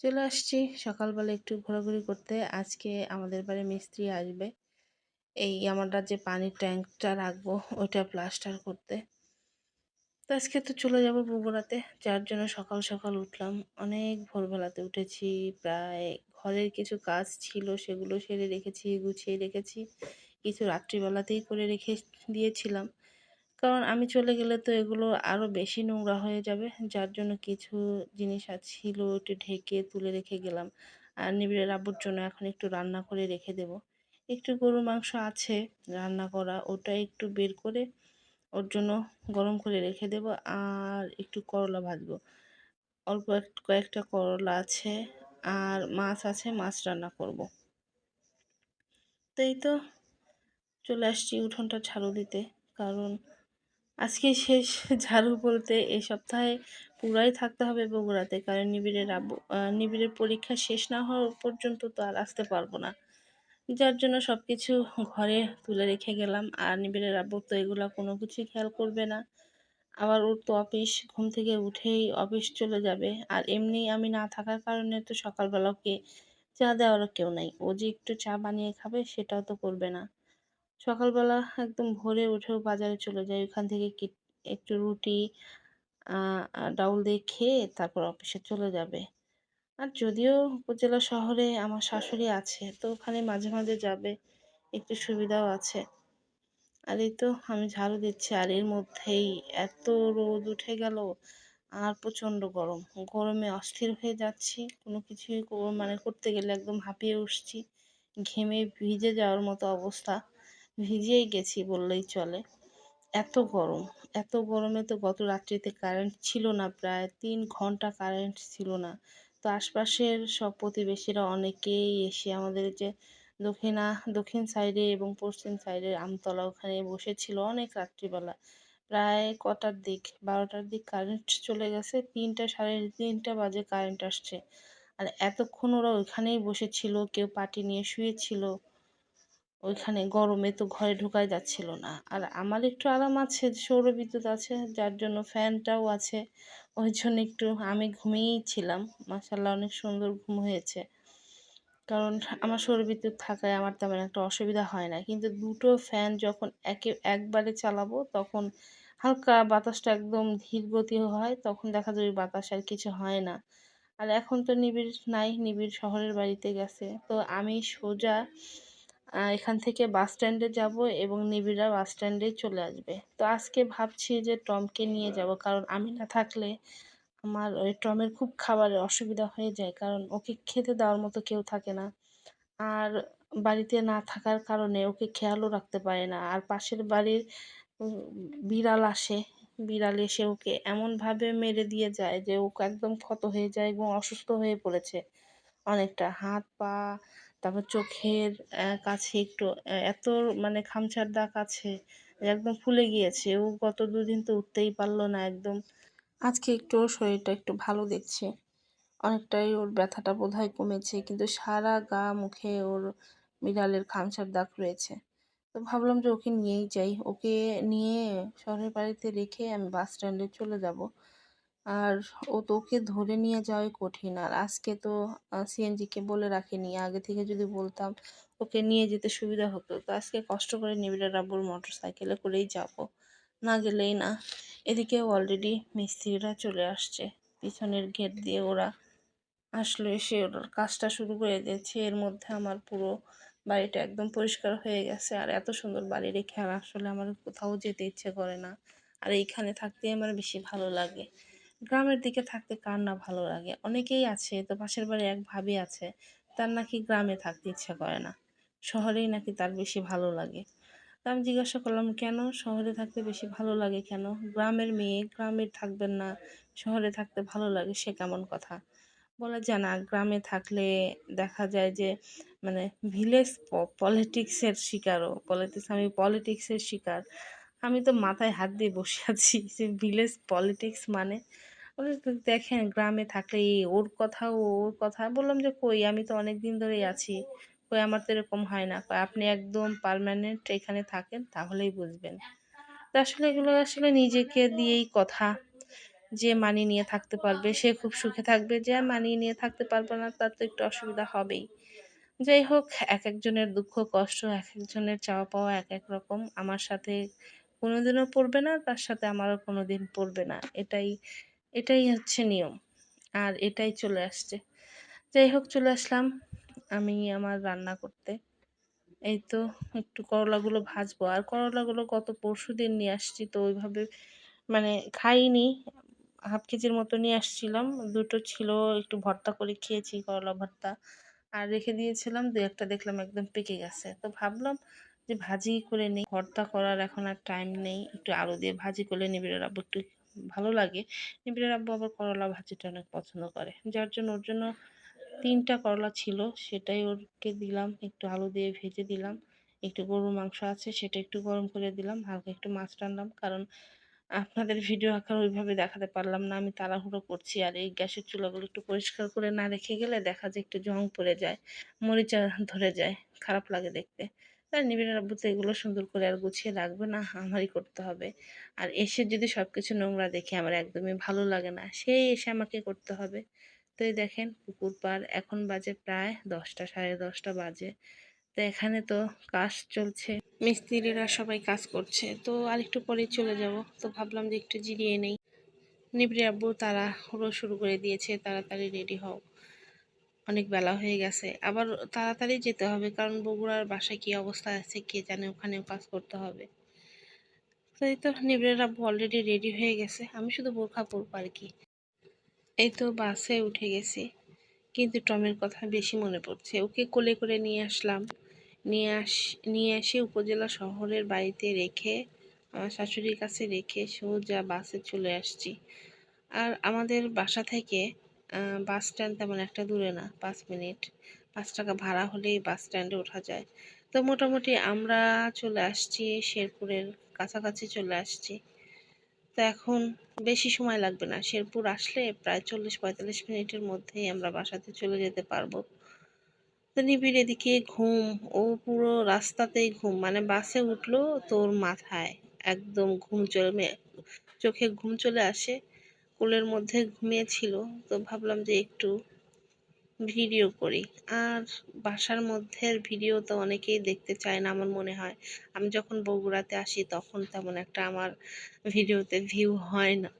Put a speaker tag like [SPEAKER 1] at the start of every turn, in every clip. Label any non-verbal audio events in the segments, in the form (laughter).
[SPEAKER 1] চলে আসছি। সকালবেলা একটু ঘোরাঘুরি করতে। আজকে আমাদের বাড়ি মিস্ত্রি আসবে। এই আমরা যে পানির ট্যাঙ্কটা রাখব, ওইটা প্লাস্টার করতে। তো আজকে তো চলে যাব বগুড়াতে। যার জন্য সকাল সকাল উঠলাম। অনেক ভোরবেলাতে উঠেছি। প্রায় ঘরের কিছু কাজ ছিল, সেগুলো সেরে রেখেছি, গুছিয়ে রেখেছি। কিছু রাত্রিবেলাতেই করে রেখে দিয়েছিলাম। কারণ আমি চলে গেলে তো এগুলো আরও বেশি নোংরা হয়ে যাবে। যার জন্য কিছু জিনিস ছিল একটু ঢেকে তুলে রেখে গেলাম। আর নিবিড়ের আব্বুর জন্য এখন একটু রান্না করে রেখে দেব। একটু গরুর মাংস আছে রান্না করা, ওটা একটু বের করে ওর জন্য গরম করে রেখে দেব আর একটু করলা ভাজবো। অল্প কয়েকটা করলা আছে আর মাছ আছে, মাছ রান্না করব। তো এই তো চলে আসছি উঠোনটা ঝাড়ু দিতে। কারণ আজকে শেষ (laughs) ঝাড়ু বলতে এই সপ্তাহে পুরাই থাকতে হবে বগুড়াতে, কারণ নিবিড়ের আব্বু নিবিড়ের পরীক্ষা শেষ না হওয়া পর্যন্ত তো আর আসতে পারব না। যার জন্য সব কিছু ঘরে তুলে রেখে গেলাম, আর নিবিড়ের আব্বু তো এগুলো কোনো কিছুই খেয়াল করবে না। আবার ওর তো অফিস, ঘুম থেকে উঠেই অফিস চলে যাবে, আর এমনি আমি না থাকার কারণে তো সকালবেলা ওকে চা দেওয়ারও কেউ নাই। ও যে একটু চা বানিয়ে খাবে সেটাও তো করবে না। সকালবেলা একদম ভোরে উঠেও বাজারে চলে যাই। ওখান থেকে একটু রুটি ডাউল দিয়ে খেয়ে তারপর অফিসে চলে যাবে। আর যদিও উপজেলা শহরে আমার শাশুড়ি আছে, তো ওখানে মাঝে মাঝে যাবে, একটু সুবিধাও আছে। আর এই তো আমি ঝাড়ু দিচ্ছি, আর এর মধ্যেই এত রোদ উঠে গেল, আর প্রচণ্ড গরম। গরমে অস্থির হয়ে যাচ্ছি, কোনো কিছুই মানে করতে গেলে একদম হাঁপিয়ে উঠছি, ঘেমে ভিজে যাওয়ার মতো অবস্থা। ভিজেই গেছি বললেই চলে। এত গরম, এত গরমে তো গত রাত্রিতে কারেন্ট ছিল না, প্রায় তিন ঘণ্টা কারেন্ট ছিল না। তো আশপাশের সব প্রতিবেশীরা অনেকেই এসে আমাদের যে দক্ষিণা, দক্ষিণ সাইডে এবং পশ্চিম সাইডের আমতলা ওখানে বসেছিল অনেক রাত্রিবেলা। প্রায় কটার দিক, বারোটার দিক কারেন্ট চলে গেছে, তিনটা সাড়ে তিনটা বাজে কারেন্ট আসছে। আর এতক্ষণ ওরা ওইখানেই বসেছিল, কেউ পাটি নিয়ে শুয়েছিল। ওইখানে গরমে তো ঘরে ঢোকাই যাচ্ছিল না। আর আমার একটু আরাম আছে সৌর বিদ্যুৎ আছে, যার জন্য ফ্যানটাও আছে। ওই জন্য একটু আমি ঘুমিয়েই ছিলাম। মাসাল্লাহ অনেক সুন্দর ঘুম হয়েছে। কারণ আমার সৌর বিদ্যুৎ থাকায় আমার তেমন একটা অসুবিধা হয় না। কিন্তু দুটো ফ্যান যখন একে, একবারে চালাবো, তখন হালকা বাতাসটা একদম ধীর গতি হয়, তখন দেখা যায় বাতাস আর কিছু হয় না। আর এখন তো নিবিড় নাই, নিবিড় শহরের বাড়িতে গেছে। তো আমি সোজা এখান থেকে বাস স্ট্যান্ডে যাব এবং নিবিড়া বাস স্ট্যান্ডে চলে আসবে। তো আজকে ভাবছি যে টমকে নিয়ে যাব, কারণ আমি না থাকলে আমার ওই টমের খুব খাবারের অসুবিধা হয়ে যায়, কারণ ওকে খেতে দেওয়ার মতো কেউ থাকে না। আর বাড়িতে না থাকার কারণে ওকে খেয়ালও রাখতে পারে না। আর পাশের বাড়ির বিড়াল আসে, বিড়াল এসে ওকে এমনভাবে মেরে দিয়ে যায় যে ওকে একদম ক্ষত হয়ে যায় এবং অসুস্থ হয়ে পড়েছে অনেকটা। হাত পা তারপর চোখের কাছে একটু এত মানে খামচার দাগ আছে একদম ফুলে গিয়েছে। ও গত দুদিন তো উঠতেই পারল না একদম। আজকে একটু ওর শরীরটা একটু ভালো দেখছে। অনেকটাই ওর ব্যথাটা বোধহয় কমেছে, কিন্তু সারা গা মুখে ওর বিড়ালের খামচার দাগ রয়েছে। তো ভাবলাম যে ওকে নিয়েই যাই। ওকে নিয়ে শহরের বাড়িতে রেখে আমি বাস স্ট্যান্ডে চলে যাব। আর ও তো ওকে ধরে নিয়ে যাওয়াই কঠিন। আর আজকে তো সিএনজিকে বলে রাখিনি। আগে থেকে যদি বলতাম ওকে নিয়ে যেতে সুবিধা হতো। তো আজকে কষ্ট করে নিবিড়া রাব্বুর মোটর সাইকেলে করেই যাব। না গেলেই না। এদিকে অলরেডি মিস্ত্রিরা চলে আসছে। পিছনের গেট দিয়ে ওরা আসলো এসে ওর কাজটা শুরু করে দিয়েছে। এর মধ্যে আমার পুরো বাড়িটা একদম পরিষ্কার হয়ে গেছে। আর এত সুন্দর বাড়ি রেখে আর আসলে আমার কোথাও যেতে ইচ্ছে করে না। আর এইখানে থাকতেই আমার বেশি ভালো লাগে। গ্রামের দিকে থাকতে কার না ভালো লাগে? অনেকেই আছে, তো পাশের বাড়ি এক ভাবি আছে, তার নাকি গ্রামে থাকতে ইচ্ছা করে না। শহরেই নাকি তার বেশি ভালো লাগে। তা আমি জিজ্ঞাসা করলাম, কেন? শহরে থাকতে বেশি ভালো লাগে কেন? গ্রামের মেয়ে, গ্রামে থাকবেন না, শহরে থাকতে ভালো লাগে সে কেমন কথা? বলা যায় না, গ্রামে থাকলে দেখা যায় যে মানে ভিলেজ পলিটিক্সের শিকারও। পলিটিক্স আমি পলিটিক্সের শিকার। আমি তো মাথায় হাত দিয়ে বসে আছি (laughs) যে ভিলেজ পলিটিক্স মানে। দেখেন গ্রামে থাকলে ওর কথা ওর কথা। বললাম যে কই, আমি তো অনেক দিন ধরেই আছি। কই, আমার তো এরকম হয় না। আপনি একদম পারমানেন্ট এখানে থাকেন, তাহলেই বুঝবেন। তো আসলে এগুলো আসলে নিজেকে দিয়েই কথা। যে মানিয়ে নিয়ে থাকতে পারবে, সে খুব সুখে থাকবে। যে মানিয়ে নিয়ে থাকতে পারবে না, তার তো একটু অসুবিধা হবেই। যাই হোক, এক একজনের দুঃখ, কষ্ট, এক একজনের চাওয়া পাওয়া এক এক রকম। আমার সাথে কোনোদিনও পড়বে না, তার সাথে আমারও কোনো দিন পড়বে না। এটাই এটাই হচ্ছে নিয়ম। আর এটাই চলে আসছে। যাই হোক, চলে আসলাম আমি আমার রান্না করতে। এই তো একটু করলাগুলো ভাজবো। আর করলাগুলো গত পরশু দিন নিয়ে আসছি, তো ওইভাবে মানে খাইনি। হাফ কেজির মতো নিয়ে আসছিলাম। দুটো ছিল, একটু ভর্তা করে খেয়েছি, করলা ভর্তা। আর রেখে দিয়েছিলাম, দু একটা দেখলাম একদম পেকে গেছে। তো ভাবলাম যে ভাজি করে নিই। ভর্তা করার এখন আর টাইম নেই। একটু আলু দিয়ে ভাজি করলে নিবিড়ের আব্বু একটু ভালো লাগে। নিবিড়ের আব্বু আবার করলা ভাজিটা অনেক পছন্দ করে। যার জন্য ওর জন্য তিনটা করলা ছিল, সেটাই ওরকে দিলাম। একটু আলু দিয়ে ভেজে দিলাম। একটু গরুর মাংস আছে, সেটা একটু গরম করে দিলাম। হালকা একটু মাছ রান্নাম। কারণ আপনাদের ভিডিও আকার ওইভাবে দেখাতে পারলাম না। আমি তাড়াহুড়ো করছি আর এই গ্যাসের চুলাগুলো একটু পরিষ্কার করে না রেখে গেলে দেখা যায় একটু জং পড়ে যায়, মরিচা ধরে যায়। খারাপ লাগে দেখতে। তাই নিবিড়ের আব্বু তো এগুলো সুন্দর করে আর গুছিয়ে রাখবে না, আমারই করতে হবে। আর এসে যদি সব কিছু নোংরা দেখে আমার একদমই ভালো লাগে না, সেই এসে আমাকে করতে হবে। তো এই দেখেন পুকুর পার এখন বাজে প্রায় দশটা, সাড়ে দশটা বাজে। তো এখানে তো কাজ চলছে, মিস্ত্রিরা সবাই কাজ করছে। তো আরেকটু পরেই চলে যাব, তো ভাবলাম যে একটু জিরিয়ে নেই। নিবরি আব্বু তারা হলো শুরু করে দিয়েছে, তাড়াতাড়ি রেডি হও। অনেক বেলা হয়ে গেছে। আবার তাড়াতাড়ি যেতে হবে, কারণ বগুড়ার বাসায় কী অবস্থা আছে, কে জানে ওখানেও কাজ করতে হবে। তো এই তো নিবরের আব্বু অলরেডি রেডি হয়ে গেছে। আমি শুধু বোরখা পরবো আর কি। এই তো বাসে উঠে গেছি। কিন্তু টমের কথা বেশি মনে পড়ছে। ওকে কোলে করে নিয়ে আসলাম। নিয়ে আস, নিয়ে এসে উপজেলা শহরের বাড়িতে রেখে, আমার শাশুড়ির কাছে রেখে সোজা বাসে চলে আসছি। আর আমাদের বাসা থেকে বাস স্ট্যান্ড তেমন একটা দূরে না, পাঁচ মিনিট। পাঁচ টাকা ভাড়া হলেই বাস স্ট্যান্ডে ওঠা যায়। তো মোটামুটি আমরা চলে আসছি, শেরপুরের কাছাকাছি চলে আসছি। তো এখন বেশি সময় লাগবে না। শেরপুর আসলে প্রায় চল্লিশ পঁয়তাল্লিশ মিনিটের মধ্যেই আমরা বাসাতে চলে যেতে পারব। তো নিবিড় এদিকে ঘুম, ও পুরো রাস্তাতেই ঘুম। মানে বাসে উঠল তোর মাথায়, একদম ঘুম চলে চোখে ঘুম চলে আসে। কোলের মধ্যে ঘুমিয়েছিল, তো ভাবলাম যে একটু ভিডিও করি। আর বাসার মধ্যে ভিডিও তো অনেকেই দেখতে চায় না আমার মনে হয়। আমি যখন বগুড়াতে আসি তখন তেমন একটা আমার ভিডিওতে ভিউ হয় না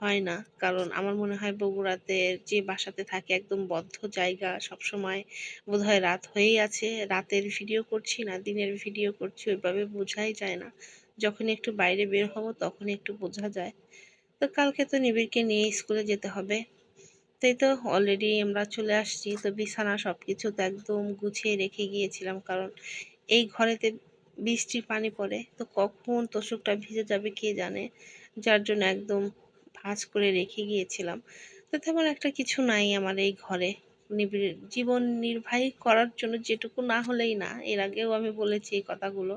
[SPEAKER 1] হয় না। কারণ আমার মনে হয় বগুড়াতে যে বাসাতে থাকে একদম বদ্ধ জায়গা, সবসময় বোধহয় রাত হয়েই আছে। রাতের ভিডিও করছি না, দিনের ভিডিও করছি, ওইভাবে বোঝাই যায় না। যখন একটু বাইরে বের হব তখন একটু বোঝা যায়। তো কালকে তো নিবিড়কে নিয়ে স্কুলে যেতে হবে। তাই তো অলরেডি আমরা চলে আসছি। তো বিছানা সব কিছু তো একদম গুছিয়ে রেখে গিয়েছিলাম কারণ এই ঘরেতে বৃষ্টির পানি পড়ে। তো কখন তোষকটা ভিজে যাবে কে জানে? যার জন্য একদম ভাঁজ করে রেখে গিয়েছিলাম। তো তেমন একটা কিছু নাই আমার এই ঘরে। নিবিড় জীবন নির্বাহী করার জন্য যেটুকু না হলেই না, এর আগেও আমি বলেছি এই কথাগুলো।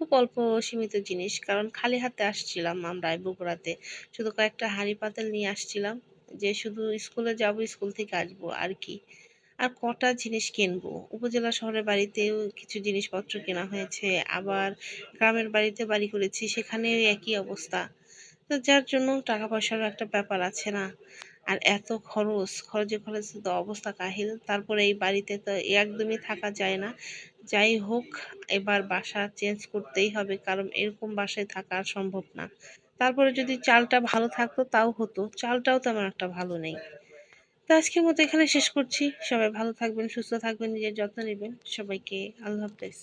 [SPEAKER 1] খুব অল্প সীমিত জিনিস, কারণ খালি হাতে আসছিলাম আমরা বগুড়াতে। শুধু কয়েকটা হাঁড়ি পাতাল নিয়ে আসছিলাম, যে শুধু স্কুলে যাব, স্কুল থেকে আসব, আর কি। আর কটা জিনিস কিনবো? উপজেলা শহরের বাড়িতেও কিছু জিনিসপত্র কেনা হয়েছে, আবার গ্রামের বাড়িতে বাড়ি করেছি, সেখানেও একই অবস্থা। তো যার জন্য টাকা পয়সার একটা ব্যাপার আছে না। আর এত খরচ, খরচে খরচে তো অবস্থা কাহিল। তারপরে এই বাড়িতে তো একদমই থাকা যায় না। যাই হোক, এবার বাসা চেঞ্জ করতেই হবে, কারণ এরকম বাসায় থাকা আর সম্ভব না। তারপরে যদি চালটা ভালো থাকতো, তাও হতো। চালটাও তেমন একটা ভালো নেই। তো আজকের মতো এখানে শেষ করছি। সবাই ভালো থাকবেন, সুস্থ থাকবেন, নিজের যত্ন নেবেন। সবাইকে আল্লাহ হাফেজ।